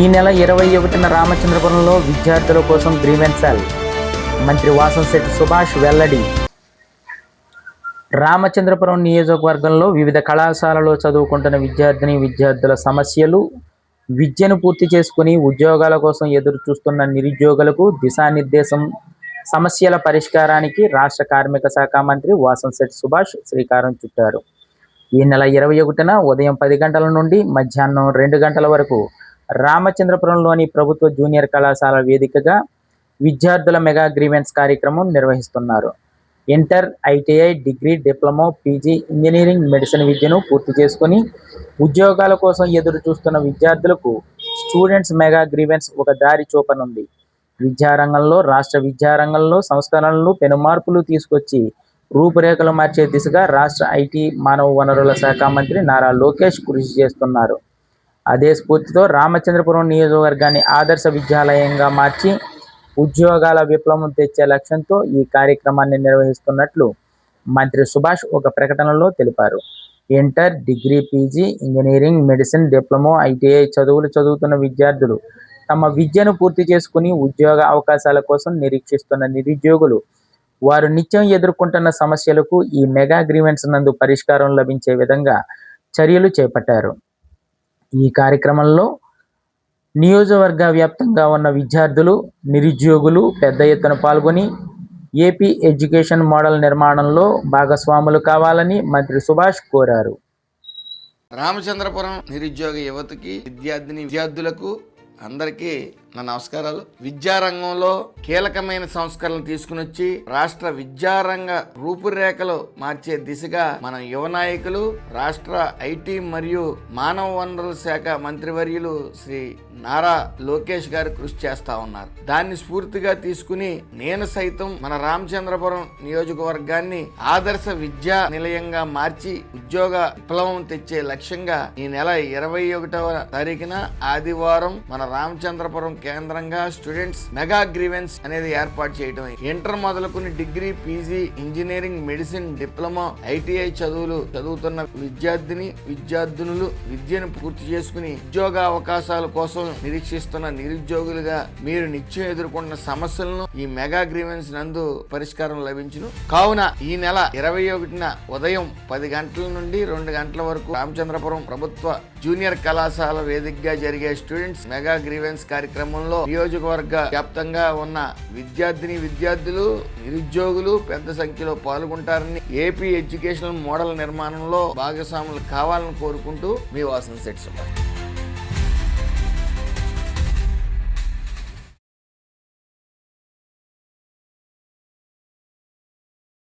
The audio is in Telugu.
ఈ నెల ఇరవై ఒకటిన రామచంద్రపురంలో విద్యార్థుల కోసం గ్రీవెన్సల్ మంత్రి వాసంశెట్టి సుభాష్ వెల్లడి. రామచంద్రపురం నియోజకవర్గంలో వివిధ కళాశాలలో చదువుకుంటున్న విద్యార్థిని విద్యార్థుల సమస్యలు విద్యను పూర్తి చేసుకుని ఉద్యోగాల కోసం ఎదురు చూస్తున్న నిరుద్యోగులకు దిశానిర్దేశం సమస్యల పరిష్కారానికి రాష్ట్ర కార్మిక శాఖ మంత్రి వాసంశెట్టి సుభాష్ శ్రీకారం చుట్టారు. ఈ నెల ఇరవై ఒకటిన ఉదయం పది గంటల నుండి మధ్యాహ్నం రెండు గంటల వరకు రామచంద్రపురంలోని ప్రభుత్వ జూనియర్ కళాశాల వేదికగా విద్యార్థుల మెగా గ్రీవెన్స్ కార్యక్రమం నిర్వహిస్తున్నారు. Inter ITI degree diploma PG engineering medicine విద్యను పూర్తి చేసుకుని ఉద్యోగాల కోసం ఎదురు చూస్తున్న విద్యార్థులకు స్టూడెంట్స్ మెగా గ్రీవెన్స్ ఒక దారి చూపనుంది. విద్యారంగంలో రాష్ట్ర విద్యారంగంలో సంస్కరణలు పెనుమార్పులు తీసుకొచ్చి రూపురేఖలు మార్చే దిశగా రాష్ట్ర ఐటీ మానవ వనరుల శాఖ మంత్రి నారా లోకేష్ కృషి చేస్తున్నారు. అదే స్ఫూర్తితో రామచంద్రపురం నియోజకవర్గాన్ని ఆదర్శ విద్యాలయంగా మార్చి ఉద్యోగాల విప్లవం తెచ్చే లక్ష్యంతో ఈ కార్యక్రమాన్ని నిర్వహిస్తున్నట్లు మంత్రి సుభాష్ ఒక ప్రకటనలో తెలిపారు. Inter degree PG engineering medicine diploma ITI చదువులు చదువుతున్న విద్యార్థులు తమ విద్యను పూర్తి చేసుకుని ఉద్యోగ అవకాశాల కోసం నిరీక్షిస్తున్న నిరుద్యోగులు వారు నిత్యం ఎదుర్కొంటున్న సమస్యలకు ఈ మెగా అగ్రిమెంట్స్ నందు పరిష్కారం లభించే విధంగా చర్యలు చేపట్టారు. ఈ కార్యక్రమంలో నియోజకవర్గ వ్యాప్తంగా ఉన్న విద్యార్థులు నిరుద్యోగులు పెద్ద ఎత్తున పాల్గొని ఏపీ ఎడ్యుకేషన్ మోడల్ నిర్మాణంలో భాగస్వాములు కావాలని మంత్రి సుభాష్ కోరారు. రామచంద్రపురం నిరుద్యోగ యువతకి విద్యార్థిని విద్యార్థులకు అందరికీ నా నమస్కారాలు. విద్యారంగంలో కీలకమైన సంస్కరణలు తీసుకుని వచ్చి రాష్ట్ర విద్యారంగ రూపురేఖలు మార్చే దిశగా మన యువ నాయకులు రాష్ట్ర ఐటీ మరియు మానవ వనరుల శాఖ మంత్రివర్యులు శ్రీ నారా లోకేష్ గారు కృషి చేస్తా ఉన్నారు. దాన్ని స్ఫూర్తిగా తీసుకుని నేను సైతం మన రామచంద్రపురం నియోజకవర్గాన్ని ఆదర్శ విద్యా నిలయంగా మార్చి ఉద్యోగ విప్లవం తెచ్చే లక్ష్యంగా ఈ నెల ఇరవై ఒకటవ తారీఖున ఆదివారం మన రామచంద్రపురం కేంద్రంగా స్టూడెంట్స్ మెగా గ్రీవెన్స్ అనేది ఏర్పాటు చేయడం ఇంటర్ మొదలుకుని degree PG engineering medicine diploma ITI చదువులు చదువుతున్న విద్యార్థిని విద్యార్థినులు విద్యను పూర్తి చేసుకుని ఉద్యోగ అవకాశాల కోసం నిరీక్షిస్తున్న నిరుద్యోగులుగా మీరు నిత్యం ఎదుర్కొంటున్న సమస్యలను ఈ మెగా గ్రీవెన్స్ నందు పరిష్కారం లభించును. కావున ఈ నెల ఇరవై ఒకటిన ఉదయం పది గంటల నుండి రెండు గంటల వరకు రామచంద్రపురం ప్రభుత్వ జూనియర్ కళాశాల వేదికగా జరిగే స్టూడెంట్స్ మెగా గ్రీవెన్స్ కార్యక్రమంలో నియోజకవర్గ వ్యాప్తంగా ఉన్న విద్యార్థిని విద్యార్థులు నిరుద్యోగులు పెద్ద సంఖ్యలో పాల్గొంటారని ఏపీ ఎడ్యుకేషనల్ మోడల్ నిర్మాణంలో భాగస్వాములు కావాలని కోరుకుంటూ మీ వాసన సెట్ సుభాష్